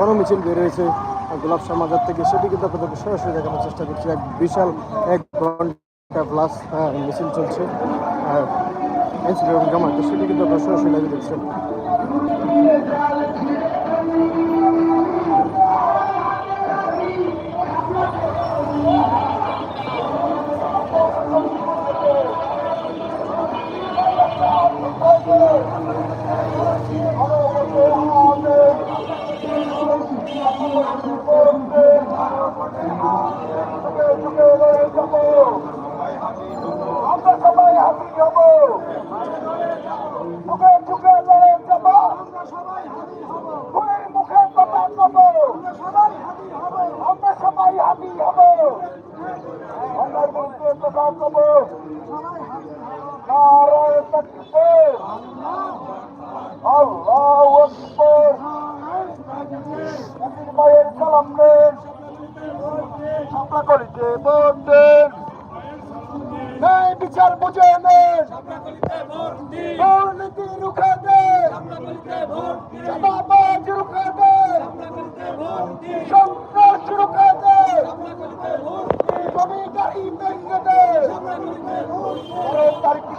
বড় মিছিল বের হয়েছে। গোলাপ শাহ মাজার থেকে সেটি কিন্তু আপনাদেরকে সরাসরি দেখানোর চেষ্টা করছি। এক বিশাল এক ঘণ্টা প্লাস মিছিল চলছে। এনসিপি সেটি কিন্তু আপনারা সরাসরি লাগিয়ে দেখছেন আমরা সবাই হাতি হব মুখে মুখে লড়ে যাব খুনের মুখে কথা কব আমরা সবাই হাতি হব আমার মুখে কথা কব তাকবীর আল্লাহু আকবার নাসির ভাইয়ের সালাম নেন আমরা করিতে ভোট দেন ন্যায় বিচার বুঝে নেন দুর্নীতি রুখে দেন চাঁদাবাজ সন্ত্রাস রুখে দেন জমিদারি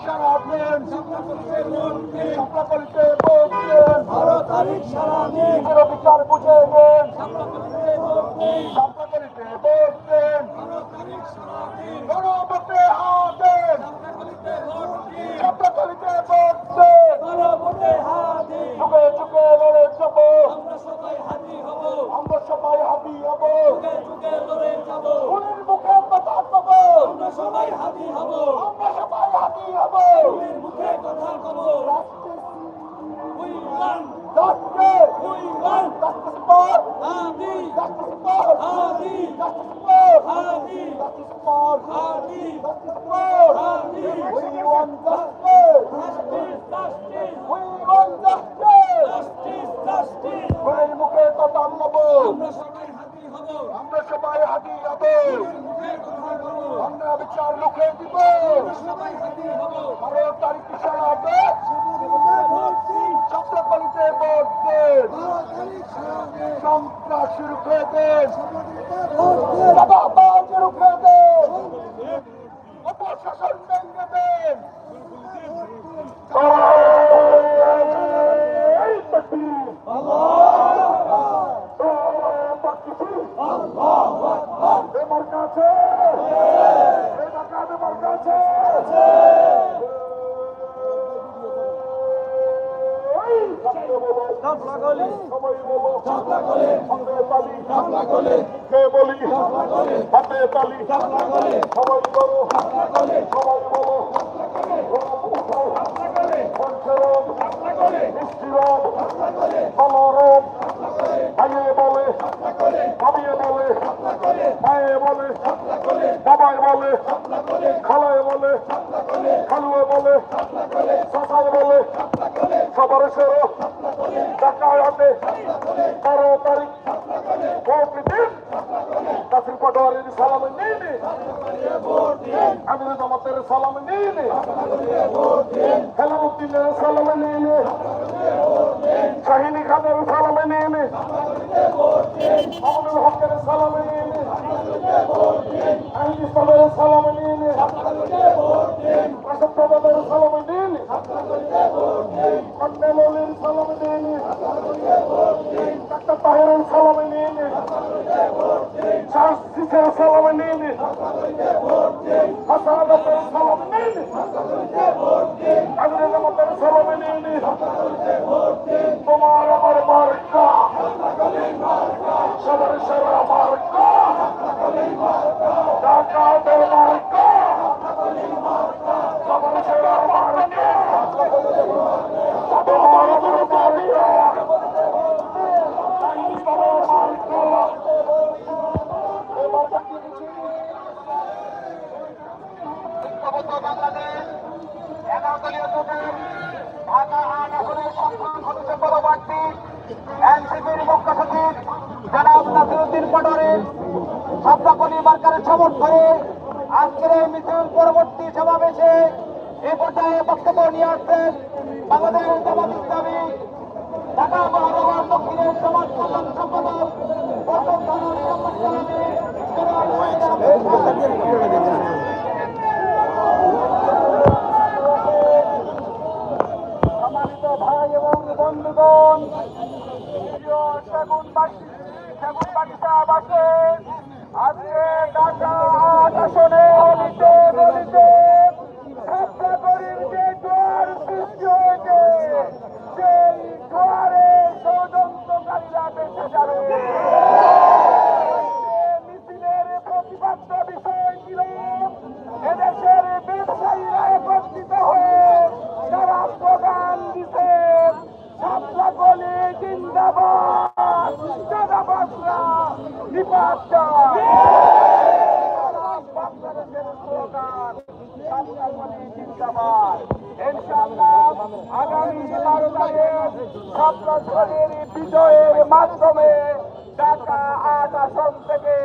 বারো তারিখ সারা দেন সাপলা করিতে ভোট দেন নিজের বিচার বুঝে নেন। সাপলা করিতে ভোট দেন গণভোটে হাত দেন। সাপলা করিতে ভোট দেন। যুগে যুগে লড়ে যাব। আমরা সবাই হাবি। হব মুখে আমরা সবাই হাবি হব রাষ্ট্রে রাষ্ট্র পর রাষ্ট্র পর রাষ্ট্র পর রাষ্ট্র পর রাষ্ট্র পর We want justice. We want justice. খুনের মুখে কথা নেব আমরা সবাই হাতি হব। আমরা বিচার লুকে দিব। বারো তারিখ সারা হবে। চক্রকলিতে ভোট দেন। সন্ত্রাস রুখে দেন। চাঁদাবাজ রুখে দেন। অপশাসন ভেঙে দেন। সবাই বলো হাতে তালি কে বলি হাতে তালি সবাই বলো সবাই বলো পঞ্চরম মিষ্টিরম ফলরম ভাইয়ে বলে ভাবিয়ে বলে ভাইয়ে বলে বাবাই বলে খালায় বলে খালুয়ে বলে চাচাই বলে সবার সেরো ঢাকায় হাতে ভোট দিন কাসির পাটোয়ারির সালাম নিয়ে নে আমির জামাতের সালাম নিয়ে নে হেলামুদ্দিনের সালাম নিয়ে নে শাহিনী খানের সালাম নিয়ে নে আমনুল হকের সালাম নিয়ে নে আইন ইসলামের সালাম সালাম নিয়ে নে কন্ডেলের সালাম নিয়ে নে ডাক্তার তাহেরের সালাম নিয়ে নে শাহসিসের সালাম নিয়ে নে হাসান সালাম নিয়ে নে আমির জামাতের সালাম নিয়ে নিয়ে আসছেন বাংলাদেশ জামাত ইসলামী, ঢাকা মহানগর দক্ষিণের সমাজ কল্যাণ সম্পাদক সম্মানিত ভাই এবং বন্ধুগণ আগামী ছাত্রাগলির বিজয়ের মাধ্যমে ঢাকা আট আসন থেকে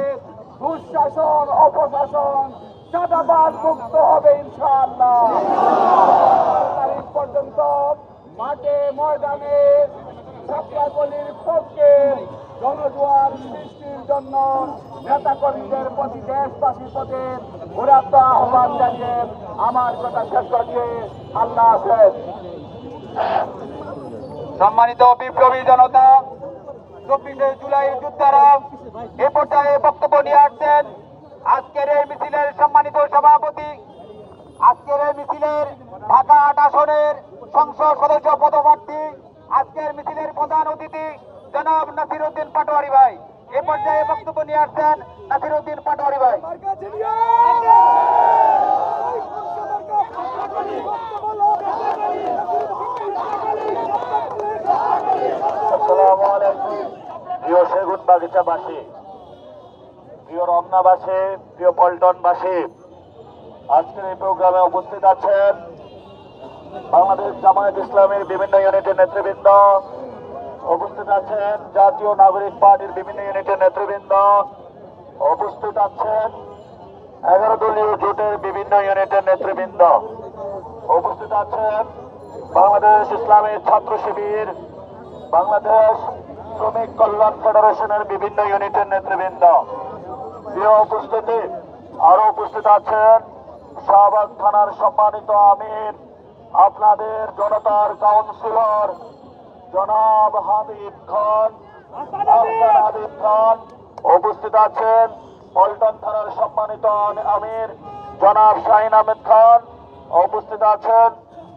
দুঃশাসন, অপশাসন চাঁদাবাদ মুক্ত হবে ইনশাআল্লাহ। তারিখ পর্যন্ত মাঠে ময়দানে ছাত্রাগলির পক্ষে জনজোয়ার সৃষ্টির জন্য নেতাকর্মীদের প্রতি দেশবাসীর প্রতি উদাত্ত আহ্বান জানিয়ে আমার কথা শেষ করছে আল্লাহ হাফেজ। সম্মানিত বিপ্লবী জনতা, চব্বিশে জুলাই যোদ্ধারা এ পর্যায়ে বক্তব্য নিয়ে আসছেন। আজকের এই মিছিলের সম্মানিত সভাপতি, আজকের এই মিছিলের ঢাকা আট আসনের সংসদ সদস্য পদপ্রার্থী, আজকের মিছিলের প্রধান অতিথি জনাব নাসির উদ্দিন পাটোয়ারি ভাই। এ পর্যায়ে বক্তব্য নিয়ে আসছেন নাসির উদ্দিন পাটোয়ারি ভাই। সেগুন বাগিচাবাসী প্রিয় রমনাবাসী, প্রিয় পল্টনবাসী, আজকের এই প্রোগ্রামে উপস্থিত আছেন বাংলাদেশ জামায়াত ইসলামের বিভিন্ন ইউনিটের নেতৃবৃন্দ, উপস্থিত আছেন জাতীয় নাগরিক পার্টির বিভিন্ন ইউনিটের নেতৃবৃন্দ, উপস্থিত আছেন এগারো দলীয় জোটের বিভিন্ন ইউনিটের নেতৃবৃন্দ, উপস্থিত আছেন বাংলাদেশ ইসলামের ছাত্র শিবির বাংলাদেশ শ্রমিক কল্যাণ ফেডারেশনের বিভিন্ন ইউনিটের নেতৃবৃন্দ। প্রিয় উপস্থিতি, আরও উপস্থিত আছেন শাহবাগ থানার সম্মানিত আমির, আপনাদের জনতার কাউন্সিলর জনাব হাবিব খান হাবিব খান। উপস্থিত আছেন পল্টন থানার সম্মানিত আমির জনাব শাহিন আহমেদ খান। উপস্থিত আছেন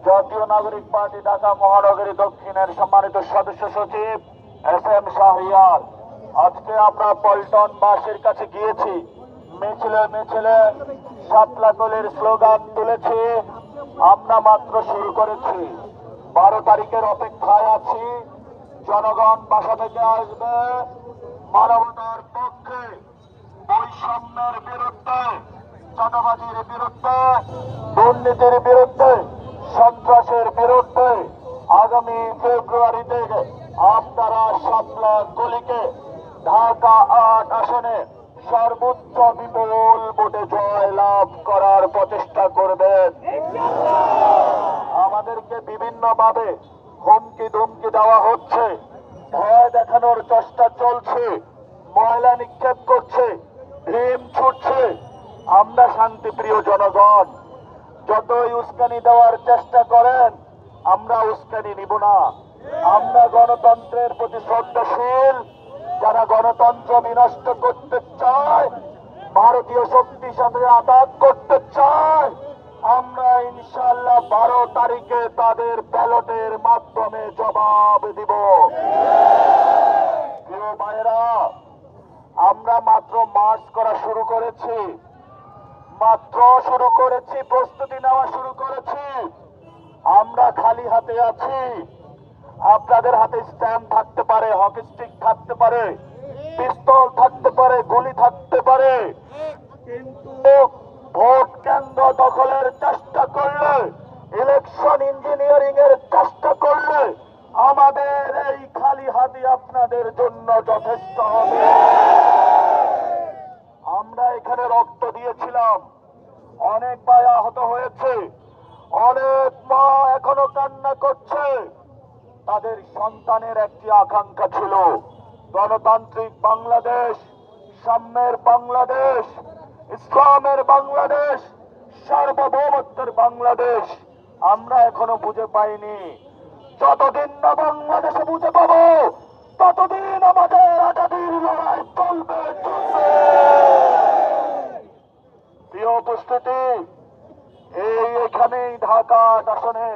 জাতীয় নাগরিক পার্টি ঢাকা মহানগরী দক্ষিণের সম্মানিত সদস্য সচিব এস এম শাহরিয়ার আজকে আমরা পল্টন বাসের কাছে গিয়েছি। মিছিলে মিছিলে সাতলাকলের স্লোগান তুলেছি। আমরা মাত্র শুরু করেছি। বারো তারিখের অপেক্ষায় আছি। জনগণ বাসা থেকে আসবে। মানবতার পক্ষে বৈষম্যের বিরুদ্ধে, চাঁদাবাজির বিরুদ্ধে, দুর্নীতির বিরুদ্ধে সন্ত্রাসের বিরুদ্ধে আগামী ফেব্রুয়ারিতে আপনারা সাতলা গলিকে ঢাকা আট আসনে সর্বোচ্চ বিপুল ভোটে জয় লাভ করার প্রচেষ্টা করবেন। আমাদেরকে বিভিন্ন ভাবে হুমকি ধুমকি দেওয়া হচ্ছে। ভয় দেখানোর চেষ্টা চলছে। ময়লা নিক্ষেপ করছে। ভীম ছুটছে। আমরা শান্তিপ্রিয় জনগণ। যতই উস্কানি দেওয়ার চেষ্টা করেন, আমরা উস্কানি নিব না। আমরা গণতন্ত্রের প্রতি শ্রদ্ধাশীল, যারা গণতন্ত্র বিনষ্ট করতে চায়, ভারতীয় শক্তির সাথে আঘাত করতে চায়, আমরা ইনশাল্লাহ বারো তারিখে তাদের ব্যালটের মাধ্যমে জবাব দিব। আমরা মাত্র মার্চ করা শুরু করেছি। মাত্র শুরু করেছি, প্রস্তুতি নেওয়া শুরু করেছি। আমরা খালি হাতে আছি। আপনাদের হাতে স্ট্যাম্প থাকতে পারে, হকি স্টিক থাকতে পারে, পিস্তল থাকতে পারে, গুলি থাকতে পারে। কিন্তু ভোট কেন্দ্র দখলের চেষ্টা করলে, ইলেকশন ইঞ্জিনিয়ারিং এর চেষ্টা করলে, আমাদের এই খালি হাতি আপনাদের জন্য যথেষ্ট হবে। আমরা এখানে রক্ত দিয়েছিলাম। অনেক ভাই আহত হয়েছে। অনেক মা এখনও কান্না করছে। তাদের সন্তানের একটি আকাঙ্ক্ষা ছিল, গণতান্ত্রিক বাংলাদেশ, সাম্যের বাংলাদেশ, ইসলামের বাংলাদেশ, সার্বভৌমত্বের বাংলাদেশ। আমরা এখনও বুঝে পাইনি। যতদিন না বাংলাদেশে বুঝে পাবো, ততদিন আমাদের আজাদির লড়াই চলবে চলবে। প্রিয় উপস্থিতি, এই এখানেই ঢাকা আসনে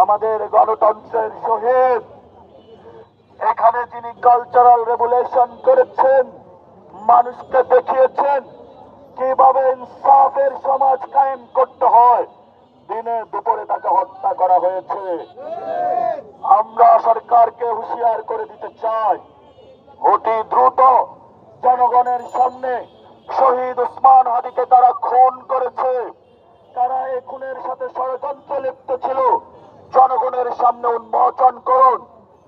আমাদের গণতন্ত্রের শহীদ। এখানে যিনি কালচারাল রেভুলেশন করেছেন, মানুষকে দেখিয়েছেন, কীভাবে ইনসাফের সমাজ কায়েম করতে হয়, দিনে দুপুরে তাকে হত্যা করা হয়েছে। আমরা সরকারকে হুঁশিয়ার করে দিতে চাই, অতি দ্রুত জনগণের সামনে শহীদ উসমান হাদিকে তারা খুন করেছে। তারা এই খুনের সাথে ষড়যন্ত্র লিপ্ত ছিল। জনগণের সামনে উন্মোচন করুন,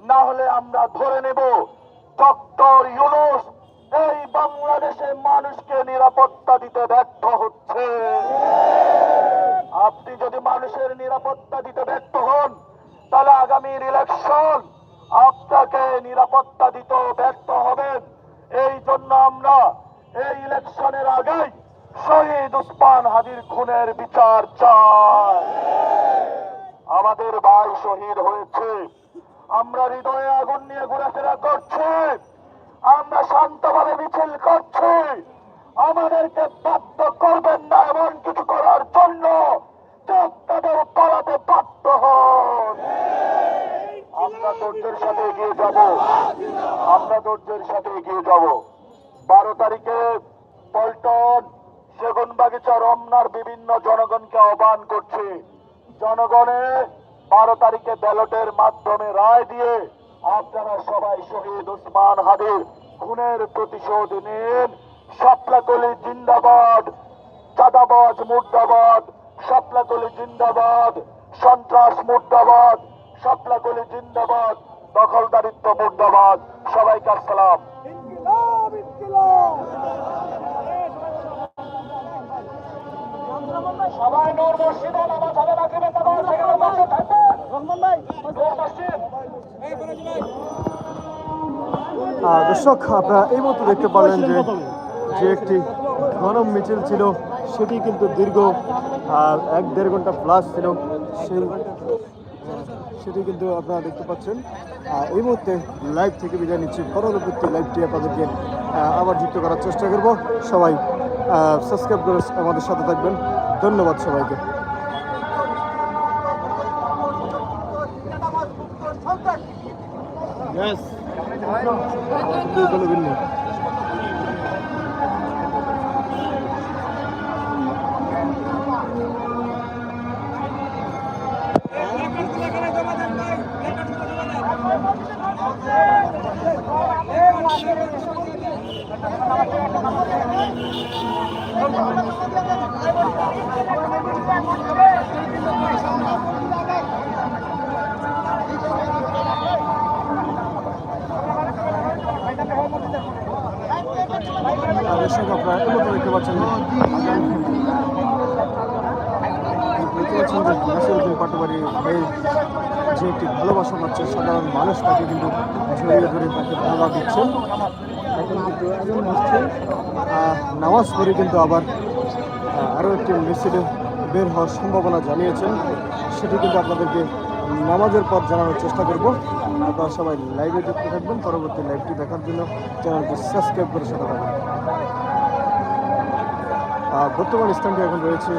না হলে আমরা ধরে নেব। ডক্টর ইউনুস এই বাংলাদেশের মানুষকে নিরাপত্তা দিতে ব্যর্থ হচ্ছে। আপনি যদি মানুষের নিরাপত্তা দিতে ব্যর্থ হন, তাহলে আগামীর ইলেকশন আপনাকে নিরাপত্তা দিতে ব্যর্থ হবেন। এই জন্য আমরা এই ইলেকশনের আগেই শহীদ উসমান হাদির খুনের বিচার চাই। আমাদের ভাই শহীদ হয়েছে। আমরা হৃদয়ে আগুন নিয়ে ঘোরাফেরা করছি। আমরা শান্তভাবে মিছিল করছি। আমাদেরকে বাধ্য করবেন না এমন কিছু করার জন্য। আপনাদের পালাতে বাধ্য হন। আমরা ধৈর্যের সাথে এগিয়ে যাব। আমরা ধৈর্যের সাথে এগিয়ে যাব। বারো তারিখে পল্টন সেগুন বাগিচা রমনার বিভিন্ন জনগণকে আহ্বান করছি। জনগণে বারো তারিখে ব্যালটের মাধ্যমে রায় দিয়ে আপনারা সবাই শহীদ উসমান হাদির খুনের প্রতিশোধ নিন। সাপলাকলি জিন্দাবাদ, চাঁদাবাজ মুর্দাবাদ সাপলাকলি জিন্দাবাদ, সন্ত্রাস মুর্দাবাদ সাপলাকলি জিন্দাবাদ, দখলদারিত্ব মুর্দাবাদ। দর্শক আপনারা এই মতো দেখতে পারলেন যে যে একটি ঘন মিছিল ছিল সেটি কিন্তু দীর্ঘ আহ, এক দেড় ঘণ্টা প্লাস ছিল। সেই সেটি কিন্তু আপনারা দেখতে পাচ্ছেন। আহ, এই মুহূর্তে লাইভ থেকে বিদায় নিচ্ছি। পরবর্তী লাইভটি আপনাদেরকে আবার যুক্ত করার চেষ্টা করব। সবাই সাবস্ক্রাইব করে আমাদের সাথে থাকবেন। ধন্যবাদ সবাইকে। Yes. ভিন্ন আপনারা দেখতে পাচ্ছেন যে যে একটি ভালোবাসা পাচ্ছে, সাধারণ মানুষ তাকে কিন্তু ধরে তাকে ভালো দিচ্ছেন এখন কিন্তু এমন হচ্ছে নামাজ পড়ে কিন্তু আবার আরও একটি মিছিলে বের হওয়ার সম্ভাবনা জানিয়েছেন। সেটি কিন্তু আপনাদেরকে নামাজের পর জানানোর চেষ্টা করব। আপনারা সবাই লাইভে যুক্ত থাকবেন। পরবর্তী লাইভটি দেখার জন্য চ্যানেলটি সাবস্ক্রাইব করে সাথে থাকবেন বর্তমান স্থানটি এখন রয়েছে